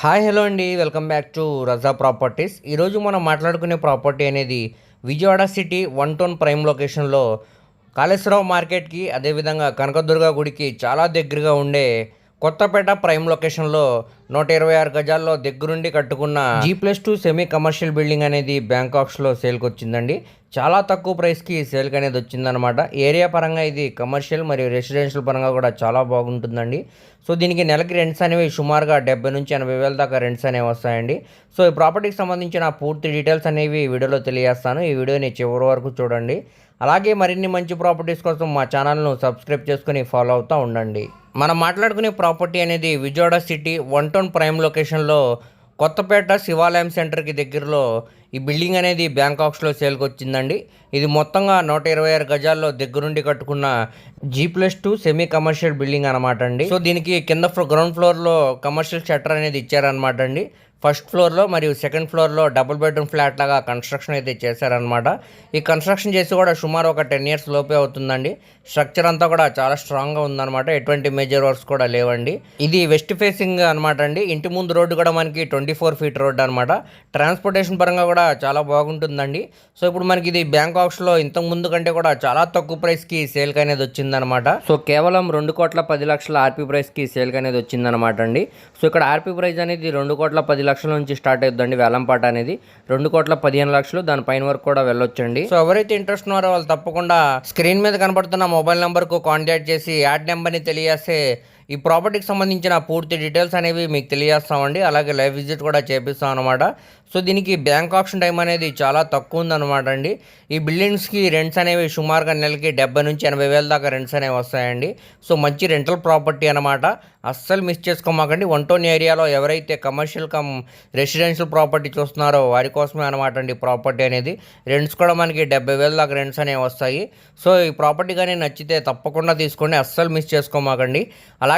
Hi hello అండి. Welcome back to Raza properties. ఈరోజు మనం మాట్లాడుకునే ప్రాపర్టీ అనేది Vijayawada city one town prime లొకేషన్లో కాళేశ్వరరావు మార్కెట్కి అదేవిధంగా కనకదుర్గ గుడికి చాలా దగ్గరగా ఉండే కొత్తపేట ప్రైమ్ లొకేషన్లో నూట ఇరవై ఆరు గజాల్లో దగ్గరుండి కట్టుకున్న G plus two semi commercial building అనేది బ్యాంకాక్స్లో సేల్కి వచ్చిందండి చాలా తక్కువ ప్రైస్కి సేల్కి అనేది వచ్చిందనమాట ఏరియా పరంగా ఇది కమర్షియల్ మరియు రెసిడెన్షియల్ పరంగా కూడా చాలా బాగుంటుందండి. సో దీనికి నెలకి రెంట్స్ అనేవి సుమారుగా డెబ్బై నుంచి ఎనభై వేల దాకా రెంట్స్ అనేవి వస్తాయండి. సో ఈ ప్రాపర్టీకి సంబంధించిన పూర్తి డీటెయిల్స్ అనేవి వీడియోలో తెలియజేస్తాను. ఈ వీడియోని చివరి వరకు చూడండి. అలాగే మరిన్ని మంచి ప్రాపర్టీస్ కోసం మా ఛానల్ను సబ్స్క్రైబ్ చేసుకుని ఫాలో అవుతూ ఉండండి. మనం మాట్లాడుకునే ప్రాపర్టీ అనేది Vijayawada city one town prime లొకేషన్లో కొత్తపేట శివాలయం సెంటర్కి దగ్గరలో ఈ బిల్డింగ్ అనేది బ్యాంకాక్స్లో సేల్కి వచ్చిందండి ఇది మొత్తంగా నూట ఇరవై ఆరు గజాల్లో దగ్గరుండి కట్టుకున్న G plus two semi commercial building అనమాట అండి. సో దీనికి కింద గ్రౌండ్ ఫ్లోర్లో కమర్షియల్ షట్టర్ అనేది ఇచ్చారనమాట అండి. ఫస్ట్ ఫ్లోర్లో మరియు సెకండ్ ఫ్లోర్లో డబుల్ బెడ్రూమ్ ఫ్లాట్ లాగా కన్స్ట్రక్షన్ అయితే చేశారనమాట ఈ కన్స్ట్రక్షన్ చేసి కూడా సుమారు ఒక టెన్ ఇయర్స్ లోపే అవుతుందండి. స్ట్రక్చర్ అంతా కూడా చాలా స్ట్రాంగ్గా ఉందన్నమాట. ఎటువంటి మేజర్ వర్క్స్ కూడా లేవండి. ఇది వెస్ట్ ఫేసింగ్ అనమాట అండి. ఇంటి ముందు రోడ్డు కూడా మనకి ట్వంటీ ఫోర్ ఫీట్ రోడ్ అనమాట ట్రాన్స్పోర్టేషన్ పరంగా కూడా చాలా బాగుంటుందండి. సో ఇప్పుడు మనకి ఇది బ్యాంకాక్స్లో ఇంతకు ముందు కంటే కూడా చాలా తక్కువ ప్రైస్కి సేల్కి అనేది వచ్చిందనమాట సో కేవలం రెండు కోట్ల పది లక్షల ఆర్పీ ప్రైస్కి సేల్కి అనేది వచ్చిందనమాట అండి. సో ఇక్కడ ఆర్పీ ప్రైస్ అనేది రెండు కోట్ల పది లక్షల నుంచి స్టార్ట్ అవుతుందండి వేలంపాట అనేది. రెండు కోట్ల పదిహేను లక్షలు దాని పైన వరకు కూడా వెళ్ళొచ్చండి. సో ఎవరైతే ఇంట్రెస్ట్ ఉన్నారో వాళ్ళు తప్పకుండా స్క్రీన్ మీద కనబడుతున్న మొబైల్ నెంబర్కు కాంటాక్ట్ చేసి యాడ్ నెంబర్ని తెలియజేస్తే ఈ ప్రాపర్టీకి సంబంధించిన పూర్తి డీటెయిల్స్ అనేవి మీకు తెలియజేస్తామండి. అలాగే లైవ్ విజిట్ కూడా చేపిస్తాం అనమాట సో దీనికి బ్యాంక్ ఆప్షన్ టైం అనేది చాలా తక్కువ ఉందన్నమాట అండి. ఈ బిల్డింగ్స్కి రెంట్స్ అనేవి సుమారుగా నెలకి డెబ్బై నుంచి ఎనభై వేల దాకా రెంట్స్ అనేవి వస్తాయండి. సో మంచి రెంటల్ ప్రాపర్టీ అనమాట అస్సలు మిస్ చేసుకోమాకండి. వన్ టౌన్ ఏరియాలో ఎవరైతే కమర్షియల్ కమ్ రెసిడెన్షియల్ ప్రాపర్టీ చూస్తున్నారో వారి కోసమే అనమాట అండి ప్రాపర్టీ అనేది. రెంట్స్ కూడా మనకి డెబ్బై వేల దాకా రెంట్స్ అనేవి వస్తాయి. సో ఈ ప్రాపర్టీ కానీ నచ్చితే తప్పకుండా తీసుకోండి. అస్సలు మిస్ చేసుకోమాకండి. అలా